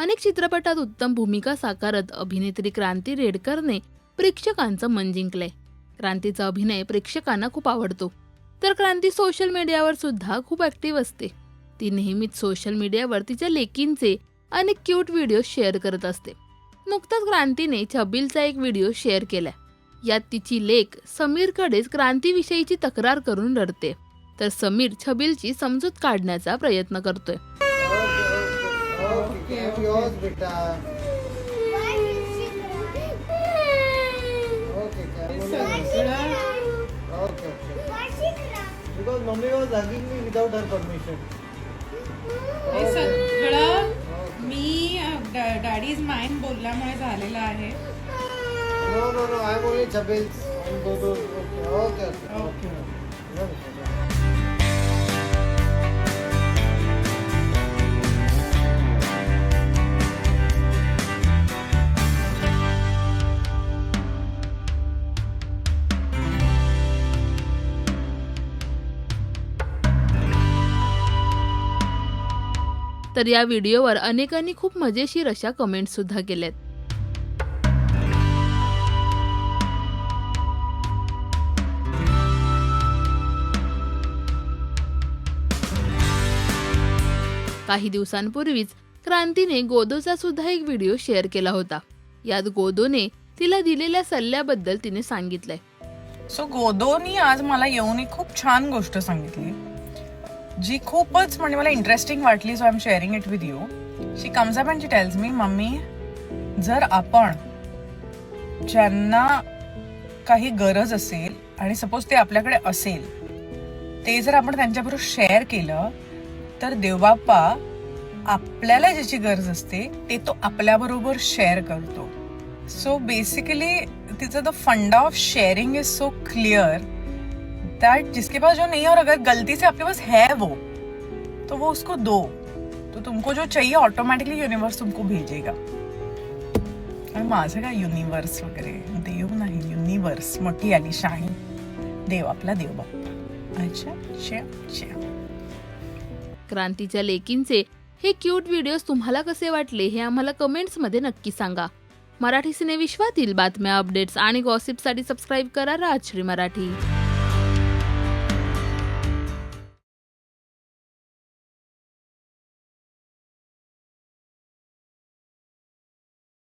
अनेक चित्रपटात उत्तम भूमिका साकारत अभिनेत्री क्रांती रेडकरने प्रेक्षकांचं मन जिंकलंय. क्रांतीचा अभिनय प्रेक्षकांना खूप आवडतो. तर क्रांती सोशल मीडियावर सुद्धा खूप ऍक्टिव्ह असते. ती नेहमीच सोशल मीडियावर तिच्या लेकींचे अनेक क्यूट व्हिडिओ शेअर करत असते. नुकताच क्रांतीने छबिलचा एक व्हिडिओ शेअर केला यात तिची लेख समीरकडेच क्रांतीविषयीची तक्रार करून रडते. तर समीर छबिलची समजूत काढण्याचा प्रयत्न करतोय. योर्स बेटा. Okay okay okay because mummy was hugging me without her permission हे सगळं मी डॅडीज माइंड बोलल्यामुळे झालेलं आहे. No no no I though okay okay तर या व्हिडिओवर अनेकांनी खूप मजेशीर अशा कमेंट सुद्धा केल्यात. काही दिवसांपूर्वीच क्रांतीने गोदोचा सुद्धा एक व्हिडिओ शेअर केला होता. यात गोदोने तिला दिलेल्या सल्ल्याबद्दल तिने सांगितलंय. सो गोदोनी आज मला येऊन एक खूप छान गोष्ट सांगितली. जी खूपच म्हणजे मला इंटरेस्टिंग वाटली so I am sharing it with you she comes up and she tells me mummy जर आपण ज्यांना काही गरज असेल आणि सपोज ते आपल्याकडे असेल ते जर आपण त्यांच्याबरोबर शेअर केलं तर देवबाप्पा आपल्याला ज्याची गरज असते ते तो आपल्याबरोबर शेअर करतो. सो बेसिकली तिचं the funda of sharing is so clear that जिसके पास जो नहीं है और अगर गलती से आपके पास है वो तो वो उसको दो। तो तुमको जो चाहिए ऑटोमॅटिकली युनिवर्स तुमको भेजेगा। आणि माझं काय युनिवर्स वगैरे देव नाही युनिवर्स मोठी आली शाही। देव आपला देव बाप्पा। अच्छा अच्छा अच्छा क्रांतीच्या लेकींचे हे क्यूट व्हिडिओज तुम्हाला कसे वाटले हे आम्हाला कमेंट्समध्ये नक्की सांगा. मराठी सिनेविश्वातील बातम्या अपडेट्स आणि गॉसिपसाठी सबस्क्राईब करा राजश्री मराठी.